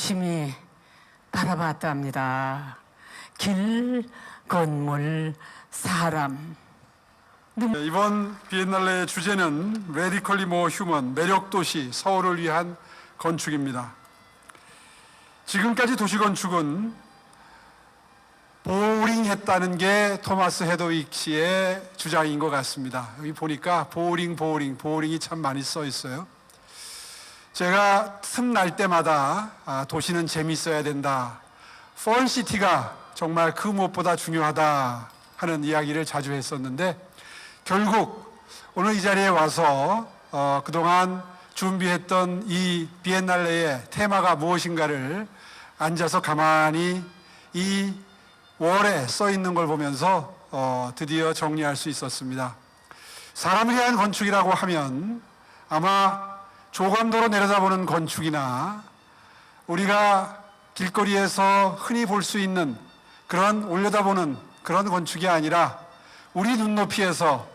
유심히 바라봤답니다. 길, 건물, 사람. 네, 이번 비엔날레의 주제는 레디컬리 모 휴먼 매력 도시 서울을 위한 건축입니다. 지금까지 도시 건축은 보링했다는 게 토마스 헤더윅 씨의 주장인 것 같습니다. 여기 보니까 보링 보링 보링이 참 많이 써 있어요. 제가 틈날 때마다 아, 도시는 재밌어야 된다. 펀시티가 정말 그 무엇보다 중요하다 하는 이야기를 자주 했었는데 결국 오늘 이 자리에 와서 어, 그동안 준비했던 이 비엔날레의 테마가 무엇인가를 앉아서 가만히 이 월에 써 있는 걸 보면서 어, 드디어 정리할 수 있었습니다. 사람을 위한 건축이라고 하면 아마 조감도로 내려다보는 건축이나 우리가 길거리에서 흔히 볼 수 있는 그런 올려다보는 그런 건축이 아니라 우리 눈높이에서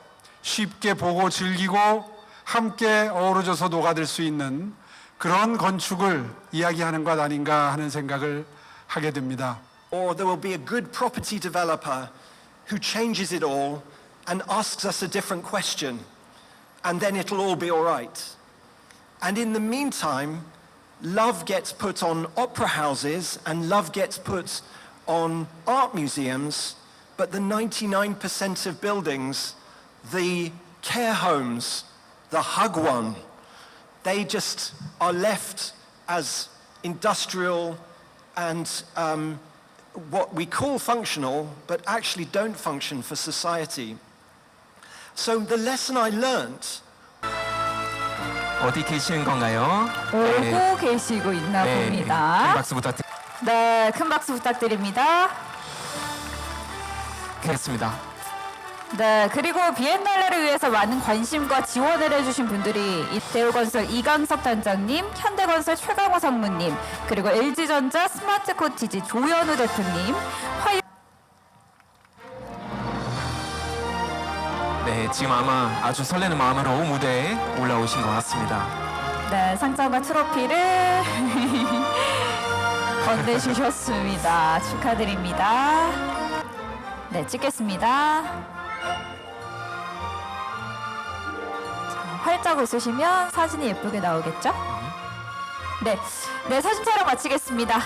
쉽게 보고 즐기고 함께 어우러져서 녹아들 수 있는 그런 건축을 이야기하는 것 아닌가 하는 생각을 하게 됩니다. Or there will be a good property developer who changes it all and asks us a different question, and then it'll all be all right. And in the meantime, love gets put on opera houses and love gets put on art museums, but the 99% of buildings, the care homes, the hug one, they just are left as industrial and um, what we call functional, but actually don't function for society. So the lesson I learnt 어디 계시는 건가요? 오고 계시고 있나 네, 큰 봅니다. 박수 부탁드리겠습니다. 네, 큰 박수 부탁드립니다. 네, 그리고 비엔날레를 위해서 많은 관심과 지원을 해주신 분들이 이 대우건설 이강석 단장님, 현대건설 최강호 상무님, 그리고 LG전자 스마트 코티지 조현우 대표님, 화요 네, 지금 아마 아주 설레는 마음으로 무대에 올라오신 것 같습니다. 네, 상장과 트로피를 건네주셨습니다. 축하드립니다. 네, 찍겠습니다. 자, 활짝 웃으시면 사진이 예쁘게 나오겠죠? 네, 네 사진 촬영 마치겠습니다.